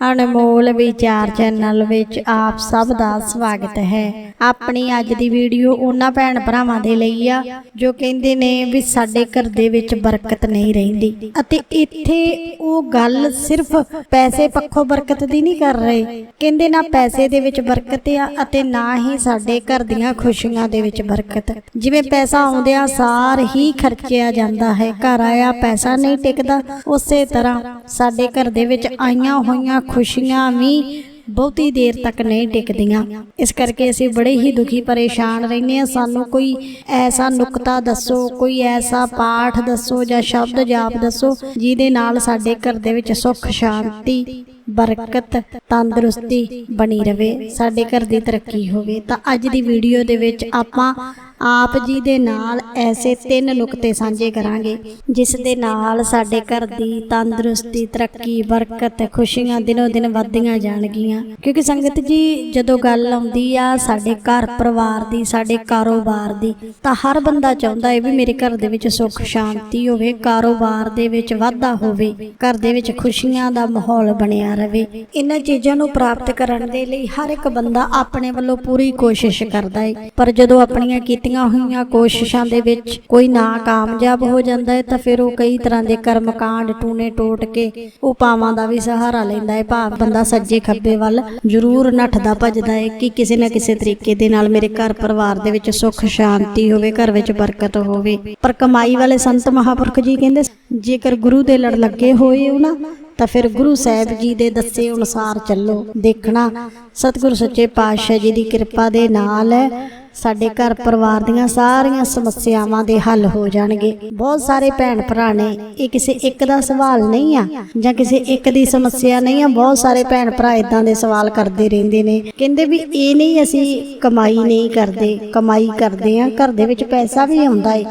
ਅਨਮੋਲ ਵਿਚਾਰ ਚੈਨਲ ਵਿੱਚ ਆਪ ਸਭ ਦਾ ਸਵਾਗਤ ਹੈ। ਆਪਣੀ ਅੱਜ ਦੀ ਵੀਡੀਓ ਉਹਨਾਂ ਭੈਣ ਭਰਾਵਾਂ ਦੇ ਲਈ ਆ, ਜੋ ਕਹਿੰਦੇ ਨੇ ਵੀ ਸਾਡੇ ਘਰ ਦੇ ਵਿੱਚ ਬਰਕਤ ਨਹੀਂ ਰਹਿੰਦੀ। ਅਤੇ ਇੱਥੇ ਉਹ ਗੱਲ ਸਿਰਫ ਪੈਸੇ ਪੱਖੋਂ ਬਰਕਤ ਦੀ ਨਹੀਂ ਕਰ ਰਹੇ। ਕਹਿੰਦੇ ਨਾ ਪੈਸੇ ਦੇ ਵਿੱਚ ਬਰਕਤ ਆ ਅਤੇ ਨਾ ਹੀ ਸਾਡੇ ਘਰ ਦੀਆਂ ਖੁਸ਼ੀਆਂ ਦੇ ਵਿੱਚ ਬਰਕਤ। ਜਿਵੇਂ ਪੈਸਾ ਆਉਂਦਿਆਂ ਸਾਰ ਹੀ ਖਰਚਿਆ ਜਾਂਦਾ ਹੈ। ਘਰ ਆਇਆ ਪੈਸਾ ਨਹੀਂ ਟਿਕਦਾ, ਉਸੇ ਤਰ੍ਹਾਂ ਸਾਡੇ ਘਰ ਦੇ ਵਿੱਚ ਆਈਆਂ ਹੋਈਆਂ ਖੁਸ਼ੀਆਂ ਵੀ ਬਹੁਤੀ ਦੇਰ ਤੱਕ ਨਹੀਂ ਟਿਕਦੀਆਂ। ਇਸ ਕਰਕੇ ਅਸੀਂ ਬੜੇ ਹੀ ਦੁਖੀ ਪਰੇਸ਼ਾਨ ਰਹਿੰਦੇ ਹਾਂ। ਸਾਨੂੰ ਕੋਈ ਐਸਾ ਨੁਕਤਾ ਦੱਸੋ, ਕੋਈ ਐਸਾ ਪਾਠ ਦੱਸੋ ਜਾਂ ਸ਼ਬਦ ਜਾਪ ਦੱਸੋ, ਜਿਹਦੇ ਨਾਲ ਸਾਡੇ ਘਰ ਦੇ ਵਿੱਚ ਸੁੱਖ, ਸ਼ਾਂਤੀ, ਬਰਕਤ, ਤੰਦਰੁਸਤੀ ਬਣੀ ਰਵੇ, ਸਾਡੇ ਘਰ ਦੀ ਤਰੱਕੀ ਹੋਵੇ। ਤਾਂ ਅੱਜ ਦੀ ਵੀਡੀਓ ਦੇ ਵਿੱਚ ਆਪਾਂ ਆਪ ਜੀ ਦੇ ਨਾਲ ਐਸੇ ਤਿੰਨ ਨੁਕਤੇ ਸਾਂਝੇ ਕਰਾਂਗੇ, ਜਿਸ ਦੇ ਨਾਲ ਸਾਡੇ ਘਰ ਦੀ ਤੰਦਰੁਸਤੀ, ਤਰੱਕੀ, ਬਰਕਤ, ਖੁਸ਼ੀਆਂ ਦਿਨੋ ਦਿਨ ਵੱਧਦੀਆਂ ਜਾਣਗੀਆਂ। ਕਿਉਂਕਿ ਸੰਗਤ ਜੀ, ਜਦੋਂ ਗੱਲ ਆਉਂਦੀ ਆ ਸਾਡੇ ਘਰ ਪਰਿਵਾਰ ਦੀ, ਸਾਡੇ ਕਾਰੋਬਾਰ ਦੀ, ਤਾਂ ਹਰ ਬੰਦਾ ਚਾਹੁੰਦਾ ਹੈ ਵੀ ਮੇਰੇ ਘਰ ਦੇ ਵਿੱਚ ਸੁੱਖ, ਸ਼ਾਂਤੀ ਹੋਵੇ, ਕਾਰੋਬਾਰ ਦੇ ਵਿੱਚ ਵਾਧਾ ਹੋਵੇ, ਘਰ ਦੇ ਵਿੱਚ ਖੁਸ਼ੀਆਂ ਦਾ ਮਾਹੌਲ ਬਣਿਆ ਰਹੇ ਇਹਨਾਂ ਚੀਜ਼ਾਂ ਨੂੰ ਪ੍ਰਾਪਤ ਕਰਨ ਦੇ ਲਈ ਹਰ ਇੱਕ ਬੰਦਾ ਆਪਣੇ ਵੱਲੋਂ ਪੂਰੀ ਕੋਸ਼ਿਸ਼ ਕਰਦਾ ਹੈ ਪਰ ਜਦੋਂ ਆਪਣੀਆਂ ਕੀਤੀਆਂ ਹੋਈਆਂ ਕੋਸ਼ਿਸ਼ਾਂ ਦੇ ਵਿੱਚ ਕੋਈ ਨਾ ਕਾਮਯਾਬ ਹੋ ਜਾਂਦਾ ਹੈ ਤਾਂ ਫਿਰ ਉਹ ਕਈ ਤਰ੍ਹਾਂ ਦੇ ਕਰਮ ਕਾਂਡ ਟੂਨੇ ਟੋਟ ਕੇ ਉਪਾਵਾਂ ਦਾ ਵੀ ਸਹਾਰਾ ਲੈਂਦਾ ਹੈ। ਭਾਵ ਬੰਦਾ ਸੱਜੇ ਖੱਬੇ ਵੱਲ ਜ਼ਰੂਰ ਨੱਠਦਾ, ਭੱਜਦਾ ਹੈ ਕਿ ਕਿਸੇ ਨਾ ਕਿਸੇ ਤਰੀਕੇ ਦੇ ਨਾਲ ਮੇਰੇ ਘਰ ਪਰਿਵਾਰ ਦੇ ਵਿੱਚ ਸੁੱਖ, ਸ਼ਾਂਤੀ ਹੋਵੇ, ਘਰ ਵਿੱਚ ਬਰਕਤ ਹੋਵੇ। ਪਰ ਕਮਾਈ ਵਾਲੇ ਸੰਤ ਮਹਾਪੁਰਖ ਜੀ ਕਹਿੰਦੇ ਜੇਕਰ ਗੁਰੂ ਦੇ ਲੜ ਲੱਗੇ ਹੋਏ ਹੋ ਨਾ, ਤਾਂ ਫਿਰ ਗੁਰੂ ਸਾਹਿਬ ਜੀ ਦੇ ਦੱਸੇ ਅਨੁਸਾਰ ਚੱਲੋ। ਦੇਖਣਾ, ਸਤਿਗੁਰੂ ਸੱਚੇ ਪਾਤਸ਼ਾਹ ਜੀ ਦੀ ਕਿਰਪਾ ਦੇ ਨਾਲ ਹੈ। ਸਾਡੇ ਘਰ ਪਰਿਵਾਰ ਦੀਆਂ ਸਾਰੀਆਂ ਸਮੱਸਿਆਵਾਂ ਦੇ ਹੱਲ ਹੋ ਜਾਣਗੇ। ਬਹੁਤ ਸਾਰੇ ਭੈਣ ਭਰਾ ਨੇ, ਇਹ ਕਿਸੇ ਇੱਕ ਦਾ ਸਵਾਲ ਨਹੀਂ ਆ ਜਾਂ ਕਿਸੇ ਇੱਕ ਦੀ ਸਮੱਸਿਆ ਨਹੀਂ ਆ, ਬਹੁਤ ਸਾਰੇ ਭੈਣ ਭਰਾ ਇਦਾਂ ਦੇ ਸਵਾਲ ਕਰਦੇ ਰਹਿੰਦੇ ਨੇ। ਕਹਿੰਦੇ ਵੀ ਇਹ ਨਹੀਂ ਅਸੀਂ ਕਮਾਈ ਨਹੀਂ ਕਰਦੇ, ਕਮਾਈ ਕਰਦੇ ਆ ਘਰ ਦੇ ਵਿੱਚ ਪੈਸਾ ਵੀ ਆਉਂਦਾ ਏ।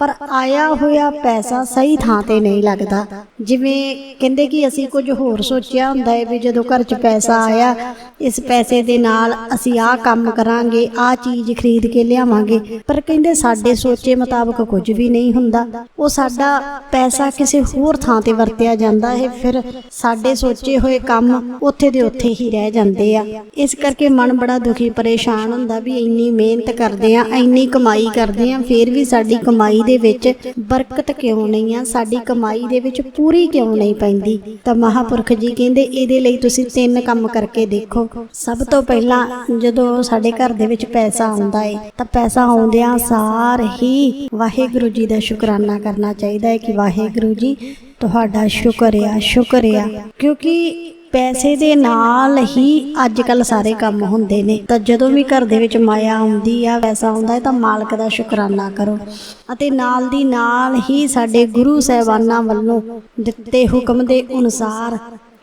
ਪਰ ਆਇਆ ਹੋਇਆ ਪੈਸਾ ਸਹੀ ਥਾਂ ਤੇ ਨਹੀਂ ਲੱਗਦਾ। ਜਿਵੇਂ ਕਹਿੰਦੇ ਕਿ ਅਸੀਂ ਕੁਝ ਹੋਰ ਸੋਚਿਆ ਹੁੰਦਾ ਹੈ ਵੀ ਜਦੋਂ ਘਰ 'ਚ ਪੈਸਾ ਆਇਆ, ਇਸ ਪੈਸੇ ਦੇ ਨਾਲ ਅਸੀਂ ਆਹ ਕੰਮ ਕਰਾਂਗੇ, ਆਹ ਚੀਜ਼ ਖਰੀਦ ਕੇ ਲਿਆਵਾਂਗੇ। ਪਰ ਕਹਿੰਦੇ ਸਾਡੇ ਸੋਚੇ ਮੁਤਾਬਕ ਕੁਝ ਵੀ ਨਹੀਂ ਹੁੰਦਾ। ਉਹ ਸਾਡਾ ਪੈਸਾ ਕਿਸੇ ਹੋਰ ਥਾਂ ਤੇ ਵਰਤਿਆ ਜਾਂਦਾ ਹੈ। ਫਿਰ ਸਾਡੇ ਸੋਚੇ ਹੋਏ ਕੰਮ ਉੱਥੇ ਦੇ ਉੱਥੇ ਹੀ ਰਹਿ ਜਾਂਦੇ ਆ। ਇਸ ਕਰਕੇ ਮਨ ਬੜਾ ਦੁਖੀ, ਪਰੇਸ਼ਾਨ ਹੁੰਦਾ ਵੀ ਇੰਨੀ ਮਿਹਨਤ ਕਰਦੇ ਆ, ਇੰਨੀ ਕਮਾਈ ਕਰਦੇ ਆ, ਫਿਰ ਵੀ ਸਾਡੀ ਕਮਾਈ ਦੇ ਵਿੱਚ ਬਰਕਤ ਕਿਉਂ ਨਹੀਂ ਆ? ਸਾਡੀ ਕਮਾਈ ਦੇ ਵਿੱਚ ਪੂਰੀ ਕਿਉਂ ਨਹੀਂ ਪੈਂਦੀ? ਤਾਂ ਮਹਾਪੁਰਖ ਜੀ ਕਹਿੰਦੇ, ਇਹਦੇ ਲਈ ਤੁਸੀਂ ਤਿੰਨ ਕੰਮ ਕਰਕੇ ਦੇਖੋ। ਸਭ ਤੋਂ ਪਹਿਲਾਂ ਜਦੋਂ ਸਾਡੇ ਘਰ ਦੇ ਵਿੱਚ ਪੈਸਾ ਆਉਂਦਾ ਹੈ ਤਾਂ ਪੈਸਾ ਆਉਂਦਿਆਂ ਸਾਰ ਹੀ ਵਾਹਿਗੁਰੂ ਜੀ ਦਾ ਸ਼ੁਕਰਾਨਾ ਕਰਨਾ ਚਾਹੀਦਾ ਹੈ ਕਿ ਵਾਹਿਗੁਰੂ ਜੀ, ਤੁਹਾਡਾ ਸ਼ੁਕਰ ਆ ਸ਼ੁਕਰ ਆ। ਕਿਉਂਕਿ ਪੈਸੇ ਦੇ ਨਾਲ ਹੀ ਅੱਜ ਕੱਲ ਸਾਰੇ ਕੰਮ ਹੁੰਦੇ ਨੇ। ਤਾਂ ਜਦੋਂ ਵੀ ਘਰ ਦੇ ਵਿੱਚ ਮਾਇਆ ਆਉਂਦੀ ਆ, ਪੈਸਾ ਆਉਂਦਾ ਹੈ ਤਾਂ ਮਾਲਕ ਦਾ ਸ਼ੁਕਰਾਨਾ ਕਰੋ। ਅਤੇ ਨਾਲ ਦੀ ਨਾਲ ਹੀ ਸਾਡੇ ਗੁਰੂ ਸਾਹਿਬਾਨਾਂ ਵੱਲੋਂ ਦਿੱਤੇ ਹੁਕਮ ਦੇ ਅਨੁਸਾਰ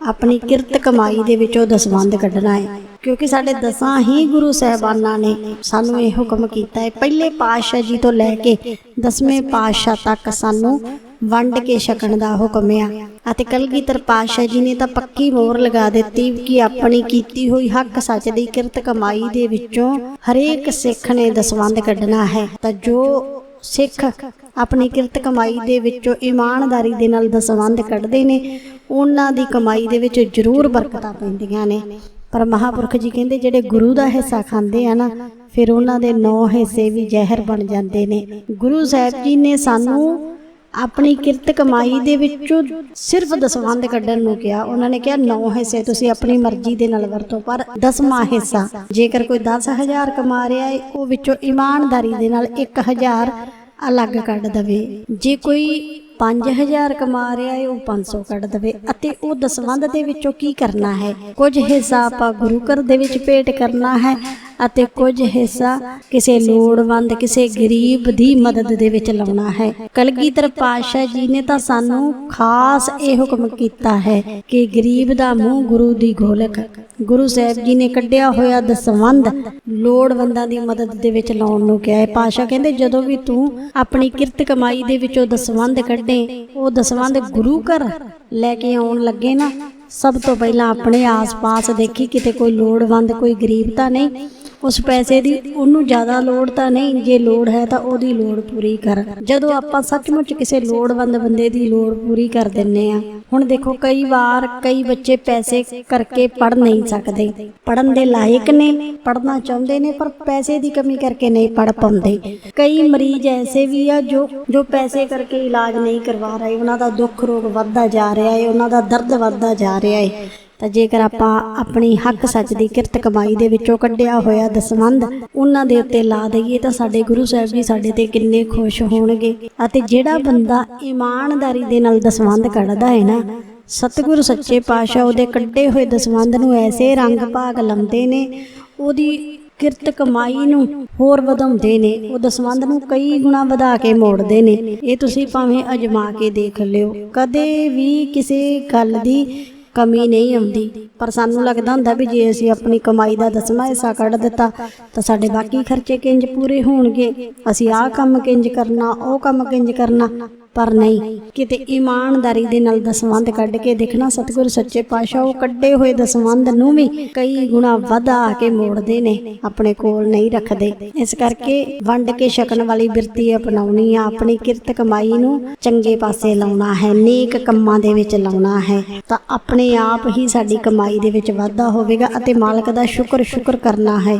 ਆਪਣੀ ਕਿਰਤ ਕਮਾਈ ਦੇ ਵਿੱਚੋਂ ਦਸਵੰਧ ਕੱਢਣਾ ਹੈ। ਕਿਉਂਕਿ ਸਾਡੇ ਦਸਾਂ ਹੀ ਗੁਰੂ ਸਾਹਿਬਾਨਾਂ ਨੇ ਸਾਨੂੰ ਇਹ ਹੁਕਮ ਕੀਤਾ ਹੈ। ਪਹਿਲੇ ਪਾਤਸ਼ਾਹ ਜੀ ਤੋਂ ਲੈ ਕੇ ਦਸਵੇਂ ਪਾਤਸ਼ਾਹ ਤੱਕ ਸਾਨੂੰ ਵੰਡ ਕੇ ਛਕਣ ਦਾ ਹੁਕਮ ਆ। ਅਤੇ ਕਲਗੀਧਰ ਪਾਤਸ਼ਾਹ ਜੀ ਨੇ ਤਾਂ ਪੱਕੀ ਮੋਹਰ ਲਗਾ ਦਿੱਤੀ ਕਿ ਆਪਣੀ ਕੀਤੀ ਹੋਈ ਹੱਕ ਸੱਚ ਦੀ ਕਿਰਤ ਕਮਾਈ ਦੇ ਵਿੱਚੋਂ ਹਰੇਕ ਸਿੱਖ ਨੇ ਦਸਵੰਧ ਕੱਢਣਾ ਹੈ। ਤਾਂ ਜੋ ਸਿੱਖ ਆਪਣੀ ਕਿਰਤ ਕਮਾਈ ਦੇ ਵਿੱਚੋਂ ਇਮਾਨਦਾਰੀ ਦੇ ਨਾਲ ਦਸਵੰਧ ਕੱਢਦੇ ਨੇ, ਉਹਨਾਂ ਦੀ ਕਮਾਈ ਦੇ ਵਿੱਚ ਜ਼ਰੂਰ ਬਰਕਤਾਂ ਪੈਂਦੀਆਂ ਨੇ। ਪਰ ਮਹਾਪੁਰਖ ਜੀ ਕਹਿੰਦੇ ਜਿਹੜੇ ਗੁਰੂ ਦਾ ਹਿੱਸਾ ਖਾਂਦੇ ਆ ਨਾ, ਫਿਰ ਉਹਨਾਂ ਦੇ ਨੌ ਹਿੱਸੇ ਵੀ ਜ਼ਹਿਰ ਬਣ ਜਾਂਦੇ ਨੇ। ਗੁਰੂ ਸਾਹਿਬ ਜੀ ਨੇ ਸਾਨੂੰ ਆਪਣੀ ਕਿਰਤ ਕਮਾਈ ਦੇ ਵਿੱਚੋਂ ਸਿਰਫ ਦਸਵੰਧ ਕੱਢਣ ਨੂੰ ਕਿਹਾ। ਉਹਨਾਂ ਨੇ ਕਿਹਾ, ਨੌ ਹਿੱਸੇ ਤੁਸੀਂ ਆਪਣੀ ਮਰਜ਼ੀ ਦੇ ਨਾਲ ਵਰਤੋ, ਪਰ ਦਸਵਾਂ ਹਿੱਸਾ, ਜੇਕਰ ਕੋਈ 10000 ਕਮਾ ਰਿਹਾ ਹੈ ਉਹ ਵਿੱਚੋਂ ਇਮਾਨਦਾਰੀ ਦੇ ਨਾਲ 1000 ਅਲੱਗ ਕੱਢ ਦਵੇ। ਜੇ ਕੋਈ 5000 ਕਮਾ ਰਿਹਾ ਹੈ ਉਹ 500 ਕੱਢ ਦਵੇ। ਅਤੇ ਉਹ ਦਸਵੰਧ ਦੇ ਵਿੱਚੋਂ ਕੀ ਕਰਨਾ ਹੈ? ਕੁਝ ਹਿੱਸਾ ਆਪਾਂ ਗੁਰੂ ਘਰ ਦੇ ਵਿੱਚ ਭੇਟ ਕਰਨਾ ਹੈ। ਅਤੇ ਕੁਝ ਹਿੱਸਾ ਕਿਸੇ ਲੋੜਵੰਦ, ਕਿਸੇ ਗਰੀਬ ਦੀ ਮਦਦ ਦੇ ਵਿੱਚ ਲਾਉਣਾ ਹੈ। ਕਲਗੀਧਰ ਪਾਤਸ਼ਾਹ ਜੀ ਨੇ ਤਾਂ ਸਾਨੂੰ ਖਾਸ ਇਹ ਹੁਕਮ ਕੀਤਾ ਹੈ ਕਿ ਗਰੀਬ ਦਾ ਮੂੰਹ ਗੁਰੂ ਦੀ ਗੋਲਕ ਗੁਰੂ ਸਾਹਿਬ ਜੀ ਨੇ ਕੱਢਿਆ ਹੋਇਆ ਦਸਵੰਧ ਲੋੜਵੰਦਾਂ ਦੀ ਮਦਦ ਦੇ ਵਿੱਚ ਲਾਉਣ ਨੂੰ ਕਿਹਾ ਹੈ। ਪਾਤਸ਼ਾਹ ਕਹਿੰਦੇ, ਜਦੋਂ ਵੀ ਤੂੰ ਆਪਣੀ ਕਿਰਤ ਕਮਾਈ ਦੇ ਵਿੱਚੋਂ ਦਸਵੰਧ ਕੱਢੇ, ਉਹ ਦਸਵੰਧ ਗੁਰੂ ਘਰ ਲੈ ਕੇ ਆਉਣ ਲੱਗੇ ਨਾ, ਸਭ ਤੋਂ ਪਹਿਲਾਂ ਆਪਣੇ ਆਸ-ਪਾਸ ਦੇਖੀ, ਕਿਤੇ ਕੋਈ ਲੋੜਵੰਦ, ਕੋਈ ਗਰੀਬ ਤਾਂ ਨਹੀਂ। ਉਸ ਪੈਸੇ ਦੀ ਉਹਨੂੰ ਜ਼ਿਆਦਾ ਲੋੜ ਤਾਂ ਨਹੀਂ, ਜੇ ਲੋੜ ਹੈ ਤਾਂ ਉਹਦੀ ਲੋੜ ਪੂਰੀ ਕਰ। ਜਦੋਂ ਆਪਾਂ ਸੱਚਮੁੱਚ ਕਿਸੇ ਲੋੜਵੰਦ ਬੰਦੇ ਦੀ ਲੋੜ ਪੂਰੀ ਕਰ ਦਿੰਨੇ ਆ, ਹੁਣ ਦੇਖੋ ਕਈ ਵਾਰ ਕਈ ਬੱਚੇ ਪੈਸੇ ਕਰਕੇ ਪੜ ਨਹੀਂ ਸਕਦੇ। ਪੜਨ ਦੇ ਲਾਇਕ ਨੇ ਪੜਨਾ ਚਾਹੁੰਦੇ ਨੇ, ਪਰ ਪੈਸੇ ਦੀ ਕਮੀ ਕਰਕੇ ਨਹੀਂ ਪੜ ਪਾਉਂਦੇ। ਕਈ ਮਰੀਜ਼ ਐਸੇ ਵੀ ਆ ਜੋ ਜੋ ਪੈਸੇ ਕਰਕੇ ਇਲਾਜ ਨਹੀਂ ਕਰਵਾ ਰਹੇ, ਉਹਨਾਂ ਦਾ ਦੁੱਖ ਰੋਗ ਵੱਧਦਾ ਜਾ ਰਿਹਾ ਹੈ ਉਹਨਾਂ ਦਾ ਦਰਦ ਵੱਧਦਾ ਜਾ ਰਿਹਾ ਹੈ ਤਾਂ ਜੇਕਰ ਆਪਾਂ ਆਪਣੀ ਹੱਕ ਸੱਚ ਦੀ ਕਿਰਤ ਕਮਾਈ ਦੇ ਵਿੱਚੋਂ ਕੱਢਿਆ ਹੋਇਆ ਦਸਵੰਧ ਉਹਨਾਂ ਦੇ ਉੱਤੇ ਲਾ ਦਈਏ ਤਾਂ ਸਾਡੇ ਗੁਰੂ ਸਾਹਿਬ ਜੀ ਸਾਡੇ ਤੇ ਕਿੰਨੇ ਖੁਸ਼ ਹੋਣਗੇ। ਅਤੇ ਜਿਹੜਾ ਬੰਦਾ ਇਮਾਨਦਾਰੀ ਦੇ ਨਾਲ ਦਸਵੰਧ ਕੱਢਦਾ ਹੈ ਨਾ ਸਤਿਗੁਰੂ ਸੱਚੇ ਪਾਤਸ਼ਾਹ ਉਹਦੇ ਕੱਢੇ ਹੋਏ ਦਸਵੰਧ ਨੂੰ ਐਸੇ ਰੰਗ ਭਾਗ ਲਾਉਂਦੇ ਨੇ ਉਹਦੀ ਕਿਰਤ ਕਮਾਈ ਨੂੰ ਹੋਰ ਵਧਾਉਂਦੇ ਨੇ ਉਹ ਦਸਵੰਧ ਨੂੰ ਕਈ ਗੁਣਾ ਵਧਾ ਕੇ ਮੋੜਦੇ ਨੇ। ਇਹ ਤੁਸੀਂ ਭਾਵੇਂ ਅਜਮਾ ਕੇ ਦੇਖ ਲਿਓ ਕਦੇ ਵੀ ਕਿਸੇ ਗੱਲ ਦੀ ਕਮੀ ਨਹੀਂ ਆਉਂਦੀ। ਪਰ ਸਾਨੂੰ ਲੱਗਦਾ ਹੁੰਦਾ ਵੀ ਜੇ ਅਸੀਂ ਆਪਣੀ ਕਮਾਈ ਦਾ ਦਸਵਾਂ ਹਿੱਸਾ ਕੱਢ ਦਿੱਤਾ, ਤਾਂ ਸਾਡੇ ਬਾਕੀ ਖਰਚੇ ਕਿੰਜ ਪੂਰੇ ਹੋਣਗੇ? ਅਸੀਂ ਆਹ ਕੰਮ ਕਿੰਜ ਕਰਨਾ, ਉਹ ਕੰਮ ਕਿੰਜ ਕਰਨਾ? ਪਰ ਨਹੀਂ। ਕਿਤੇ ਇਮਾਨਦਾਰੀ ਦੇ ਨਾਲ ਦਸਵੰਧ ਕੱਢ ਕੇ ਦੇਖਣਾ ਸਤਿਗੁਰੂ ਸੱਚੇ ਪਾਤਸ਼ਾਹ, ਉਹ ਕੱਢੇ ਹੋਏ ਦਸਵੰਧ ਨੂੰ ਵੀ ਕਈ ਗੁਣਾ ਵਧਾ ਕੇ ਮੋੜਦੇ ਨੇ, ਆਪਣੇ ਕੋਲ ਨਹੀਂ ਰੱਖਦੇ। ਇਸ ਕਰਕੇ ਵੰਡ ਕੇ ਛਕਣ ਵਾਲੀ ਬਿਰਤੀ ਅਪਣਾਉਣੀ ਆ, ਆਪਣੀ ਕਿਰਤ ਕਮਾਈ ਨੂੰ ਚੰਗੇ ਪਾਸੇ ਲਾਉਣਾ ਹੈ, ਨੇਕ ਕੰਮਾਂ ਦੇ ਵਿੱਚ ਲਾਉਣਾ ਹੈ। ਤਾਂ ਆਪਣੇ ਆਪ ਹੀ ਸਾਡੀ ਕਮਾਈ ਦੇ ਵਿੱਚ ਵਾਧਾ ਹੋਵੇਗਾ ਅਤੇ ਮਾਲਕ ਦਾ ਸ਼ੁਕਰ ਸ਼ੁਕਰ ਕਰਨਾ ਹੈ।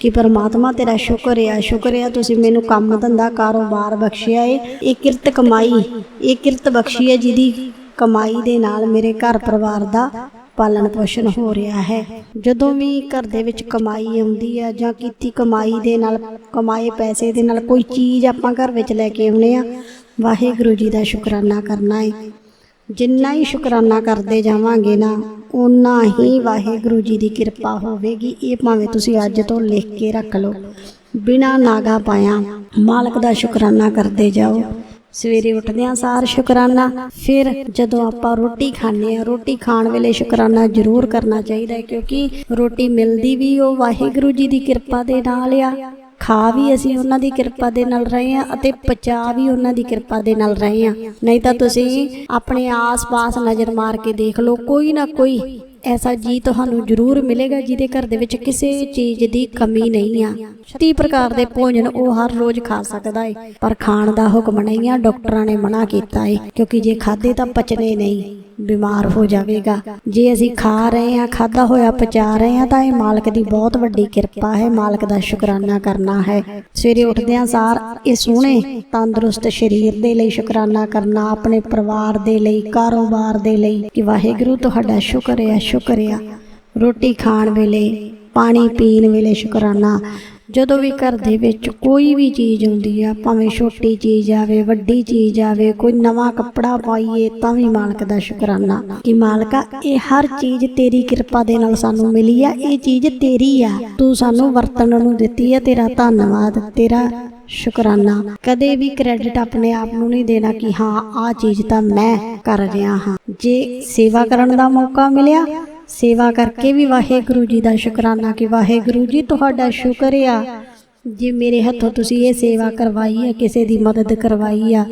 ਕਿ ਪਰਮਾਤਮਾ ਤੇਰਾ ਸ਼ੁਕਰ ਆ। ਸ਼ੁਕਰ ਆ ਤੁਸੀਂ ਮੈਨੂੰ ਕੰਮ ਧੰਦਾ ਕਾਰੋਬਾਰ ਬਖਸ਼ਿਆ ਏ। ਇਹ ਕਿਰਤ ਕਮਾਈ, ਇਹ ਕਿਰਤ ਬਖਸ਼ੀ ਹੈ ਜਿਹਦੀ ਕਮਾਈ ਦੇ ਨਾਲ ਮੇਰੇ ਘਰ ਪਰਿਵਾਰ ਦਾ ਪਾਲਣ ਪੋਸ਼ਣ ਹੋ ਰਿਹਾ ਹੈ। ਜਦੋਂ ਵੀ ਘਰ ਦੇ ਵਿੱਚ ਕਮਾਈ ਆਉਂਦੀ ਹੈ ਜਾਂ ਕੀਤੀ ਕਮਾਈ ਦੇ ਨਾਲ, ਕਮਾਏ ਪੈਸੇ ਦੇ ਨਾਲ ਕੋਈ ਚੀਜ਼ ਆਪਾਂ ਘਰ ਵਿੱਚ ਲੈ ਕੇ ਆਉਨੇ ਆ, ਵਾਹਿਗੁਰੂ ਜੀ ਦਾ ਸ਼ੁਕਰਾਨਾ ਕਰਨਾ ਹੈ ਜਿੰਨਾ ਹੀ ਸ਼ੁਕਰਾਨਾ ਕਰਦੇ ਜਾਵਾਂਗੇ ਨਾ ਉਨਾ ਹੀ ਵਾਹਿਗੁਰੂ ਜੀ ਦੀ ਕਿਰਪਾ ਹੋਵੇਗੀ। ਇਹ ਭਾਵੇਂ ਤੁਸੀਂ ਅੱਜ ਤੋਂ ਲਿਖ ਕੇ ਰੱਖ ਲਓ। ਬਿਨਾ ਨਾਗਾ ਪਾਇਆ ਮਾਲਕ ਦਾ ਸ਼ੁਕਰਾਨਾ ਕਰਦੇ ਜਾਓ। ਸਵੇਰੇ ਉੱਠਦਿਆਂ ਸਾਰ ਸ਼ੁਕਰਾਨਾ, ਫਿਰ ਜਦੋਂ ਆਪਾਂ ਰੋਟੀ ਖਾਂਦੇ ਆ ਰੋਟੀ ਖਾਣ ਵੇਲੇ ਸ਼ੁਕਰਾਨਾ ਜ਼ਰੂਰ ਕਰਨਾ ਚਾਹੀਦਾ ਹੈ, ਕਿਉਂਕਿ ਰੋਟੀ ਮਿਲਦੀ ਵੀ ਉਹ ਵਾਹਿਗੁਰੂ ਜੀ ਦੀ ਕਿਰਪਾ ਦੇ ਨਾਲ ਆ। ਖਾ ਵੀ ਅਸੀਂ ਉਹਨਾਂ ਦੀ ਕਿਰਪਾ ਦੇ ਨਾਲ ਰਹੇ ਹਾਂ ਅਤੇ ਪਚਾ ਵੀ ਉਹਨਾਂ ਦੀ ਕਿਰਪਾ ਦੇ ਨਾਲ ਰਹੇ ਹਾਂ। ਨਹੀਂ ਤਾਂ ਤੁਸੀਂ ਆਪਣੇ ਆਸ-ਪਾਸ ਨਜ਼ਰ ਮਾਰ ਕੇ ਦੇਖ ਲਓ, ਕੋਈ ਨਾ ਕੋਈ ਐਸਾ ਜੀ ਤੁਹਾਨੂੰ ਜ਼ਰੂਰ ਮਿਲੇਗਾ ਜਿਹਦੇ ਘਰ ਦੇ ਵਿੱਚ ਕਿਸੇ ਚੀਜ਼ ਦੀ ਕਮੀ ਨਹੀਂ ਆ। 30 ਪ੍ਰਕਾਰ ਦੇ ਭੋਜਨ ਉਹ ਹਰ ਰੋਜ਼ ਖਾ ਸਕਦਾ ਹੈ ਪਰ ਖਾਣ ਦਾ ਹੁਕਮ ਨਹੀਂ ਆ, ਡਾਕਟਰਾਂ ਨੇ ਮਨਾ ਕੀਤਾ ਹੈ ਕਿਉਂਕਿ ਜੇ ਖਾਦੇ ਤਾਂ ਪਚਨੇ ਨਹੀਂ, ਬਿਮਾਰ ਹੋ ਜਾਵੇਗਾ। ਜੇ ਅਸੀਂ ਖਾ ਰਹੇ ਹਾਂ ਖਾਦਾ ਹੋਇਆ ਪਚਾ ਰਹੇ ਹਾਂ, ਤਾਂ ਇਹ ਮਾਲਕ ਦੀ ਬਹੁਤ ਵੱਡੀ ਕਿਰਪਾ ਹੈ, ਮਾਲਕ ਦਾ ਸ਼ੁਕਰਾਨਾ ਕਰਨਾ ਹੈ। ਸਵੇਰੇ ਉੱਠਦਿਆਂ ਸਾਰ ਇਹ ਸੋਹਣੇ, ਤੰਦਰੁਸਤ ਸਰੀਰ ਦੇ ਲਈ ਸ਼ੁਕਰਾਨਾ ਕਰਨਾ, ਆਪਣੇ ਪਰਿਵਾਰ ਦੇ ਲਈ, ਕਾਰੋਬਾਰ ਦੇ ਲਈ ਕਿ ਵਾਹਿਗੁਰੂ ਤੁਹਾਡਾ ਸ਼ੁਕਰ ਹੈ ਸ਼ੁਕਰ ਹੈ ਰੋਟੀ ਖਾਣ ਵੇਲੇ, ਪਾਣੀ ਪੀਣ ਵੇਲੇ ਸ਼ੁਕਰਾਨਾ। ਜਦੋਂ ਵੀ ਘਰ ਦੇ ਵਿੱਚ ਕੋਈ ਵੀ ਚੀਜ਼ ਆਉਂਦੀ ਆ, ਭਾਵੇਂ ਛੋਟੀ ਚੀਜ਼ ਆਵੇ, ਵੱਡੀ ਚੀਜ਼ ਆਵੇ, ਕੋਈ ਨਵਾਂ ਕੱਪੜਾ ਪਾਈਏ, ਤਾਂ ਵੀ ਮਾਲਕ ਦਾ ਸ਼ੁਕਰਾਨਾ। ਕਿ ਮਾਲਕਾ, ਇਹ ਹਰ ਚੀਜ਼ ਤੇਰੀ ਕਿਰਪਾ ਦੇ ਨਾਲ ਸਾਨੂੰ ਮਿਲੀ ਆ, ਇਹ ਚੀਜ਼ ਤੇਰੀ ਆ। ਤੂੰ ਸਾਨੂੰ ਵਰਤਣ ਨੂੰ ਦਿੱਤੀ ਆ, ਤੇਰਾ ਧੰਨਵਾਦ, ਤੇਰਾ ਸ਼ੁਕਰਾਨਾ। ਕਦੇ ਵੀ ਕ੍ਰੈਡਿਟ ਆਪਣੇ ਆਪ ਨੂੰ ਨਹੀਂ ਦੇਣਾ ਕਿ ਹਾਂ, ਆਹ ਚੀਜ਼ ਤਾਂ ਮੈਂ ਕਰ ਰਿਹਾ ਹਾਂ। ਜੇ ਸੇਵਾ ਕਰਨ ਦਾ ਮੌਕਾ ਮਿਲਿਆ, ਸੇਵਾ ਕਰਕੇ ਵੀ ਵਾਹਿਗੁਰੂ ਜੀ ਦਾ ਸ਼ੁਕਰਾਨਾ ਕਿ ਵਾਹਿਗੁਰੂ ਜੀ ਤੁਹਾਡਾ ਸ਼ੁਕਰ ਆ। ਜੇ ਮੇਰੇ ਹੱਥੋਂ ਤੁਸੀਂ ਇਹ ਸੇਵਾ ਕਰਵਾਈ ਹੈ ਕਿਸੇ ਦੀ ਮਦਦ ਕਰਵਾਈ ਆ,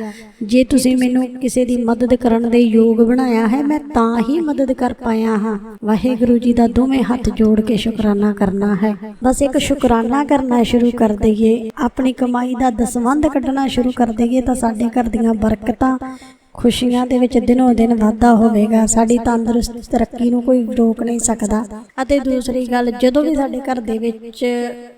ਜੇ ਤੁਸੀਂ ਮੈਨੂੰ ਕਿਸੇ ਦੀ ਮਦਦ ਕਰਨ ਦੇ ਯੋਗ ਬਣਾਇਆ ਹੈ, ਮੈਂ ਤਾਂ ਹੀ ਮਦਦ ਕਰ ਪਾਇਆ ਹਾਂ। ਵਾਹਿਗੁਰੂ ਜੀ ਦਾ ਦੋਵੇਂ ਹੱਥ ਜੋੜ ਕੇ ਸ਼ੁਕਰਾਨਾ ਕਰਨਾ ਹੈ। ਬਸ ਇੱਕ ਸ਼ੁਕਰਾਨਾ ਕਰਨਾ ਸ਼ੁਰੂ ਕਰ ਦਈਏ। ਆਪਣੀ ਕਮਾਈ ਦਾ ਦਸਵੰਧ ਕੱਢਣਾ ਸ਼ੁਰੂ ਕਰ ਦਈਏ ਤਾਂ ਸਾਡੇ ਘਰ ਦੀਆਂ ਬਰਕਤਾਂ ਖੁਸ਼ੀਆਂ ਦੇ ਵਿੱਚ ਦਿਨੋ ਦਿਨ ਵਾਧਾ ਹੋਵੇਗਾ। ਸਾਡੀ ਤੰਦਰੁਸਤ ਤਰੱਕੀ ਨੂੰ ਕੋਈ ਰੋਕ ਨਹੀਂ ਸਕਦਾ। ਅਤੇ ਦੂਸਰੀ ਗੱਲ, ਜਦੋਂ ਵੀ ਸਾਡੇ ਘਰ ਦੇ ਵਿੱਚ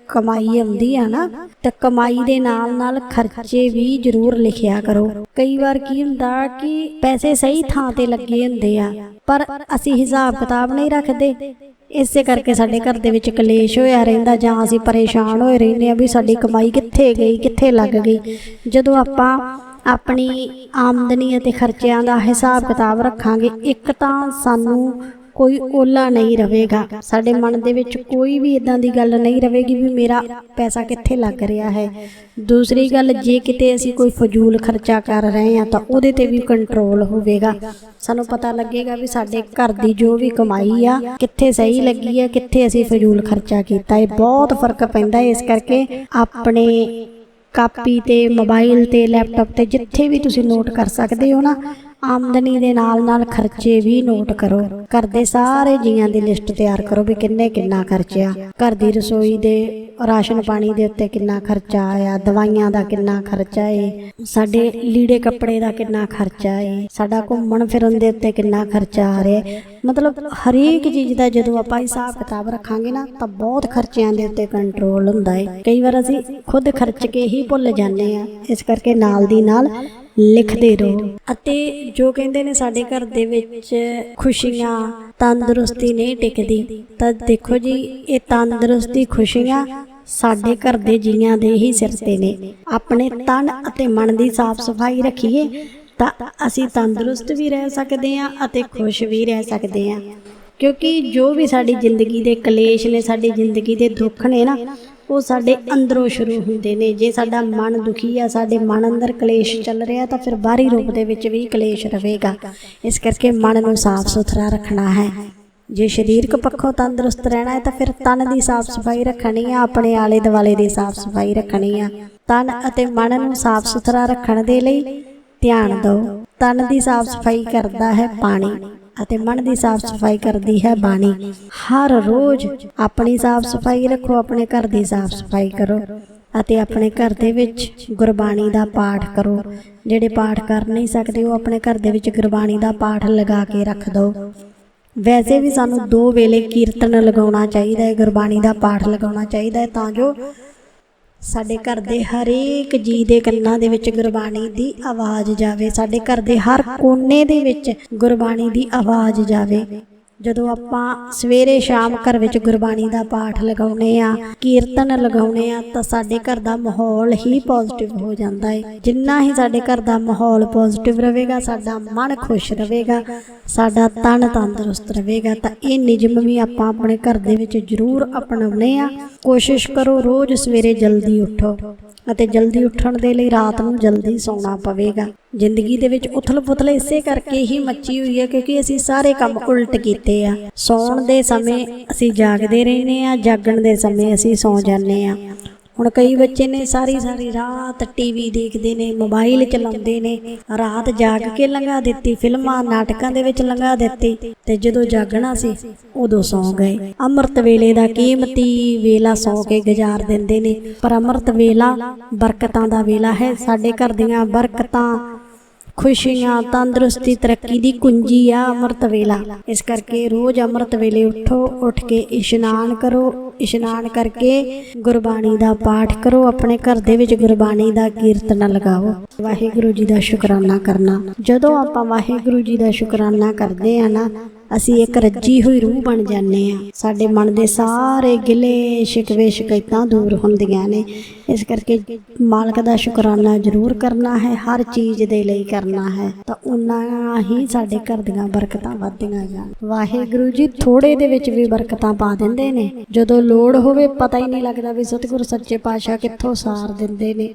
ਕਮਾਈ ਆਉਂਦੀ ਆ ਨਾ, ਤਾਂ ਕਮਾਈ ਦੇ ਨਾਲ ਨਾਲ ਖਰਚੇ ਵੀ ਜ਼ਰੂਰ ਲਿਖਿਆ ਕਰੋ। ਕਈ ਵਾਰ ਕੀ ਹੁੰਦਾ ਕਿ ਪੈਸੇ ਸਹੀ ਥਾਂ ਤੇ ਲੱਗੇ ਹੁੰਦੇ ਆ, ਪਰ ਅਸੀਂ ਹਿਸਾਬ ਕਿਤਾਬ ਨਹੀਂ ਰੱਖਦੇ। ਇਸੇ ਕਰਕੇ ਸਾਡੇ ਘਰ ਦੇ ਵਿੱਚ ਕਲੇਸ਼ ਹੋਇਆ ਰਹਿੰਦਾ, ਜਾਂ ਅਸੀਂ ਪਰੇਸ਼ਾਨ ਹੋਏ ਰਹਿੰਦੇ ਆ ਵੀ ਸਾਡੀ ਕਮਾਈ ਕਿੱਥੇ ਗਈ, ਕਿੱਥੇ ਲੱਗ ਗਈ। ਜਦੋਂ ਆਪਾਂ ਆਪਣੀ ਆਮਦਨੀ ਅਤੇ ਖਰਚਿਆਂ ਦਾ ਹਿਸਾਬ ਕਿਤਾਬ ਰੱਖਾਂਗੇ, ਇੱਕ ਤਾਂ ਸਾਨੂੰ ਕੋਈ ਓਲਾ ਨਹੀਂ ਰਹੇਗਾ। ਸਾਡੇ ਮਨ ਦੇ ਵਿੱਚ ਕੋਈ ਵੀ ਇਦਾਂ ਦੀ ਗੱਲ ਨਹੀਂ ਰਹੇਗੀ ਵੀ ਮੇਰਾ ਪੈਸਾ ਕਿੱਥੇ ਲੱਗ ਰਿਹਾ ਹੈ। ਦੂਸਰੀ ਗੱਲ, ਜੇ ਕਿਤੇ ਅਸੀਂ ਕੋਈ ਫਜ਼ੂਲ ਖਰਚਾ ਕਰ ਰਹੇ ਹਾਂ ਤਾਂ ਉਹਦੇ ਤੇ ਵੀ ਕੰਟਰੋਲ ਹੋਵੇਗਾ। ਸਾਨੂੰ ਪਤਾ ਲੱਗੇਗਾ ਵੀ ਸਾਡੇ ਘਰ ਦੀ ਜੋ ਵੀ ਕਮਾਈ ਆ, ਕਿੱਥੇ ਸਹੀ ਲੱਗੀ ਆ ਕਿੱਥੇ ਅਸੀਂ ਫਜ਼ੂਲ ਖਰਚਾ ਕੀਤਾ ਹੈ। ਬਹੁਤ ਫ਼ਰਕ ਪੈਂਦਾ ਇਸ ਕਰਕੇ ਆਪਣੇ ਕਾਪੀ ਤੇ ਮੋਬਾਈਲ ਤੇ ਲੈਪਟਾਪ ਤੇ ਜਿੱਥੇ ਵੀ ਤੁਸੀਂ ਨੋਟ ਕਰ ਸਕਦੇ ਹੋ ਨਾ, ਆਮਦਨੀ ਦੇ ਨਾਲ ਨਾਲ ਖਰਚੇ ਵੀ ਨੋਟ ਕਰੋ। ਘਰ ਦੇ ਸਾਰੇ ਜੀਆਂ ਦੀ ਲਿਸਟ ਤਿਆਰ ਕਰੋ ਵੀ ਕਿੰਨੇ ਕਿੰਨਾ ਖਰਚਿਆ। ਘਰ ਦੀ ਰਸੋਈ ਦੇ ਰਾਸ਼ਨ ਪਾਣੀ ਦੇ ਉੱਤੇ ਕਿੰਨਾ ਖਰਚਾ ਆਇਆ, ਦਵਾਈਆਂ ਦਾ ਕਿੰਨਾ ਖਰਚਾ ਏ, ਸਾਡੇ ਲੀੜੇ ਕੱਪੜੇ ਦਾ ਕਿੰਨਾ ਖਰਚਾ ਏ, ਸਾਡਾ ਘੁੰਮਣ ਫਿਰਨ ਦੇ ਉੱਤੇ ਕਿੰਨਾ ਖਰਚਾ ਆ ਰਿਹਾ ਮਤਲਬ ਹਰੇਕ ਚੀਜ਼ ਦਾ ਜਦੋਂ ਆਪਾਂ ਹਿਸਾਬ ਕਿਤਾਬ ਰੱਖਾਂਗੇ ਨਾ, ਤਾਂ ਬਹੁਤ ਖਰਚਿਆਂ ਦੇ ਉੱਤੇ ਕੰਟਰੋਲ ਹੁੰਦਾ ਹੈ ਕਈ ਵਾਰ ਅਸੀਂ ਖੁਦ ਖਰਚ ਕੇ ਹੀ ਭੁੱਲ ਜਾਂਦੇ ਆ, ਇਸ ਕਰਕੇ ਨਾਲ ਦੀ ਨਾਲ ਲਿਖਦੇ ਰਹੋ। ਅਤੇ ਜੋ ਕਹਿੰਦੇ ਨੇ ਸਾਡੇ ਘਰ ਦੇ ਵਿੱਚ ਖੁਸ਼ੀਆਂ ਤੰਦਰੁਸਤੀ ਨਹੀਂ ਟਿਕਦੀ, ਤਾਂ ਦੇਖੋ ਜੀ, ਇਹ ਤੰਦਰੁਸਤੀ ਖੁਸ਼ੀਆਂ ਸਾਡੇ ਘਰ ਦੇ ਜੀਆਂ ਦੇ ਹੀ ਸਿਰ ਤੇ ਨੇ। ਆਪਣੇ ਤਨ ਅਤੇ ਮਨ ਦੀ ਸਾਫ਼ ਸਫ਼ਾਈ ਰੱਖੀਏ ਤਾਂ ਅਸੀਂ ਤੰਦਰੁਸਤ ਵੀ ਰਹਿ ਸਕਦੇ ਹਾਂ ਅਤੇ ਖੁਸ਼ ਵੀ ਰਹਿ ਸਕਦੇ ਹਾਂ। ਕਿਉਂਕਿ ਜੋ ਵੀ ਸਾਡੀ ਜ਼ਿੰਦਗੀ ਦੇ ਕਲੇਸ਼ ਨੇ, ਸਾਡੀ ਜ਼ਿੰਦਗੀ ਦੇ ਦੁੱਖ ਨੇ ਨਾ, ਉਹ ਸਾਡੇ ਅੰਦਰੋਂ ਸ਼ੁਰੂ ਹੁੰਦੇ ਨੇ। ਜੇ ਸਾਡਾ ਮਨ ਦੁਖੀ ਆ, ਸਾਡੇ ਮਨ ਅੰਦਰ ਕਲੇਸ਼ ਚੱਲ ਰਿਹਾ ਤਾਂ ਫਿਰ ਬਾਹਰੀ ਰੂਪ ਦੇ ਵਿੱਚ ਵੀ ਕਲੇਸ਼ ਰਹੇਗਾ। ਇਸ ਕਰਕੇ ਮਨ ਨੂੰ ਸਾਫ਼ ਸੁਥਰਾ ਰੱਖਣਾ ਹੈ। ਜੇ ਸਰੀਰਕ ਪੱਖੋਂ ਤੰਦਰੁਸਤ ਰਹਿਣਾ ਹੈ ਤਾਂ ਫਿਰ ਤਨ ਦੀ ਸਾਫ਼ ਸਫ਼ਾਈ ਰੱਖਣੀ ਆ, ਆਪਣੇ ਆਲੇ ਦੁਆਲੇ ਦੀ ਸਾਫ਼ ਸਫ਼ਾਈ ਰੱਖਣੀ ਆ। ਤਨ ਅਤੇ ਮਨ ਨੂੰ ਸਾਫ਼ ਸੁਥਰਾ ਰੱਖਣ ਦੇ ਲਈ ਧਿਆਨ ਦਿਓ। ਤਨ ਦੀ ਸਾਫ਼ ਸਫ਼ਾਈ ਕਰਦਾ ਹੈ ਪਾਣੀ ਅਤੇ ਮਨ ਦੀ ਸਾਫ਼ ਸਫ਼ਾਈ ਕਰਦੀ ਹੈ ਬਾਣੀ। ਹਰ ਰੋਜ਼ ਆਪਣੀ ਸਾਫ਼ ਸਫ਼ਾਈ ਰੱਖੋ, ਆਪਣੇ ਘਰ ਦੀ ਸਾਫ਼ ਸਫ਼ਾਈ ਕਰੋ ਅਤੇ ਆਪਣੇ ਘਰ ਦੇ ਵਿੱਚ ਗੁਰਬਾਣੀ ਦਾ ਪਾਠ ਕਰੋ। ਜਿਹੜੇ ਪਾਠ ਕਰ ਨਹੀਂ ਸਕਦੇ, ਉਹ ਆਪਣੇ ਘਰ ਦੇ ਵਿੱਚ ਗੁਰਬਾਣੀ ਦਾ ਪਾਠ ਲਗਾ ਕੇ ਰੱਖ ਦਿਓ। ਵੈਸੇ ਵੀ ਸਾਨੂੰ ਦੋ ਵੇਲੇ ਕੀਰਤਨ ਲਗਾਉਣਾ ਚਾਹੀਦਾ ਹੈ, ਗੁਰਬਾਣੀ ਦਾ ਪਾਠ ਲਗਾਉਣਾ ਚਾਹੀਦਾ ਹੈ, ਤਾਂ ਜੋ ਸਾਡੇ ਘਰ ਦੇ ਹਰੇਕ ਜੀ ਦੇ ਕੰਨਾਂ ਦੇ ਵਿੱਚ ਗੁਰਬਾਣੀ ਦੀ ਆਵਾਜ਼ ਜਾਵੇ, ਸਾਡੇ ਘਰ ਦੇ ਹਰ ਕੋਨੇ ਦੇ ਵਿੱਚ ਗੁਰਬਾਣੀ ਦੀ ਆਵਾਜ਼ ਜਾਵੇ। ਜਦੋਂ ਆਪਾਂ ਸਵੇਰੇ ਸ਼ਾਮ ਘਰ ਵਿੱਚ ਗੁਰਬਾਣੀ ਦਾ ਪਾਠ ਲਗਾਉਨੇ ਆ, ਕੀਰਤਨ ਲਗਾਉਨੇ ਆ, ਤਾਂ ਸਾਡੇ ਘਰ ਦਾ ਮਾਹੌਲ ਹੀ ਪੋਜ਼ਿਟਿਵ ਹੋ ਜਾਂਦਾ ਹੈ ਜਿੰਨਾ ਹੀ ਸਾਡੇ ਘਰ ਦਾ ਮਾਹੌਲ ਪੋਜ਼ਿਟਿਵ ਰਹੇਗਾ, ਸਾਡਾ ਮਨ ਖੁਸ਼ ਰਹੇਗਾ, ਸਾਡਾ ਤਨ ਤੰਦਰੁਸਤ ਰਹੇਗਾ, ਤਾਂ ਇਹ ਨਿਯਮ ਵੀ ਆਪਾਂ ਆਪਣੇ ਘਰ ਦੇ ਵਿੱਚ ਜ਼ਰੂਰ ਅਪਣਾਉਨੇ ਆ। ਕੋਸ਼ਿਸ਼ ਕਰੋ ਰੋਜ਼ ਸਵੇਰੇ ਜਲਦੀ ਉੱਠੋ ਅਤੇ ਜਲਦੀ ਉੱਠਣ ਦੇ ਲਈ ਰਾਤ ਨੂੰ ਜਲਦੀ ਸੌਣਾ ਪਵੇਗਾ। ਜ਼ਿੰਦਗੀ ਦੇ ਵਿੱਚ ਉਥਲ-ਪੁਥਲ ਇਸੇ ਕਰਕੇ ਹੀ ਮੱਚੀ ਹੋਈ ਹੈ ਕਿਉਂਕਿ ਅਸੀਂ ਸਾਰੇ ਕੰਮ ਉਲਟ ਕੀਤੇ ਆ। ਸੌਣ ਦੇ ਸਮੇਂ ਅਸੀਂ ਜਾਗਦੇ ਰਹਿੰਦੇ ਆ, ਜਾਗਣ ਦੇ ਸਮੇਂ ਅਸੀਂ ਸੌ ਜਾਂਦੇ ਆ। ਹੁਣ ਕਈ ਬੱਚੇ ਨੇ ਸਾਰੀ ਸਾਰੀ ਰਾਤ ਟੀਵੀ ਦੇਖਦੇ ਨੇ ਮੋਬਾਈਲ ਚਲਾਉਂਦੇ ਨੇ, ਰਾਤ ਜਾਗ ਕੇ ਲੰਘਾ ਦਿੱਤੀ, ਫਿਲਮਾਂ, ਨਾਟਕਾਂ ਦੇ ਵਿੱਚ ਲੰਘਾ ਦਿੱਤੀ ਤੇ ਜਦੋਂ ਜਾਗਣਾ ਸੀ, ਉਦੋਂ ਸੌ ਗਏ। ਅੰਮ੍ਰਿਤ ਵੇਲੇ ਦਾ ਕੀਮਤੀ ਵੇਲਾ ਸੌ ਕੇ ਗੁਜ਼ਾਰ ਦਿੰਦੇ ਨੇ, ਪਰ ਅੰਮ੍ਰਿਤ ਵੇਲਾ ਬਰਕਤਾਂ ਦਾ ਵੇਲਾ ਹੈ। ਸਾਡੇ ਘਰ ਦੀਆਂ ਬਰਕਤਾਂ, ਖੁਸ਼ੀਆਂ, ਤੰਦਰੁਸਤੀ, ਤਰੱਕੀ ਦੀ ਕੁੰਜੀ ਆ ਅੰਮ੍ਰਿਤ ਵੇਲਾ। ਇਸ ਕਰਕੇ ਰੋਜ਼ ਅੰਮ੍ਰਿਤ ਵੇਲੇ ਉਠੋ, ਉੱਠ ਕੇ ਇਸ਼ਨਾਨ ਕਰੋ ਇਸ਼ਨਾਨ ਕਰਕੇ ਗੁਰਬਾਣੀ ਦਾ ਪਾਠ ਕਰੋ, ਆਪਣੇ ਘਰ ਦੇ ਵਿੱਚ ਗੁਰਬਾਣੀ ਦਾ ਕੀਰਤਨ ਲਗਾਓ। ਵਾਹਿਗੁਰੂ ਜੀ ਦਾ ਸ਼ੁਕਰਾਨਾ ਕਰਨਾ। ਜਦੋਂ ਆਪਾਂ ਵਾਹਿਗੁਰੂ ਜੀ ਦਾ ਸ਼ੁਕਰਾਨਾ ਕਰਦੇ ਆ ਨਾ, ਅਸੀਂ ਇੱਕ ਰੱਜੀ ਹੋਈ ਰੂਹ ਬਣ ਜਾਂਦੇ ਆ। ਸਾਡੇ ਮਨ ਦੇ ਸਾਰੇ ਗਿਲੇ ਸ਼ਿਕਵੇ ਸ਼ਿਕਾਇਤਾਂ ਦੂਰ ਹੁੰਦੀਆਂ ਨੇ। ਇਸ ਕਰਕੇ ਮਾਲਕ ਦਾ ਸ਼ੁਕਰਾਨਾ ਜ਼ਰੂਰ ਕਰਨਾ ਹੈ, ਹਰ ਚੀਜ਼ ਦੇ ਲਈ ਕਰਨਾ ਹੈ। ਤਾਂ ਉਨਾ ਹੀ ਸਾਡੇ ਘਰ ਦੀਆਂ ਬਰਕਤਾਂ ਵੱਧਦੀਆਂ ਜਾਣ। ਵਾਹਿਗੁਰੂ ਜੀ ਥੋੜੇ ਦੇ ਵਿੱਚ ਵੀ ਬਰਕਤਾਂ ਪਾ ਦਿੰਦੇ ਨੇ। ਜਦੋਂ ਲੋੜ ਹੋਵੇ ਪਤਾ ਹੀ ਨਹੀਂ ਲੱਗਦਾ ਵੀ ਸਤਿਗੁਰ ਸੱਚੇ ਪਾਤਸ਼ਾਹ ਕਿੱਥੋਂ ਸਾਰ ਦਿੰਦੇ ਨੇ।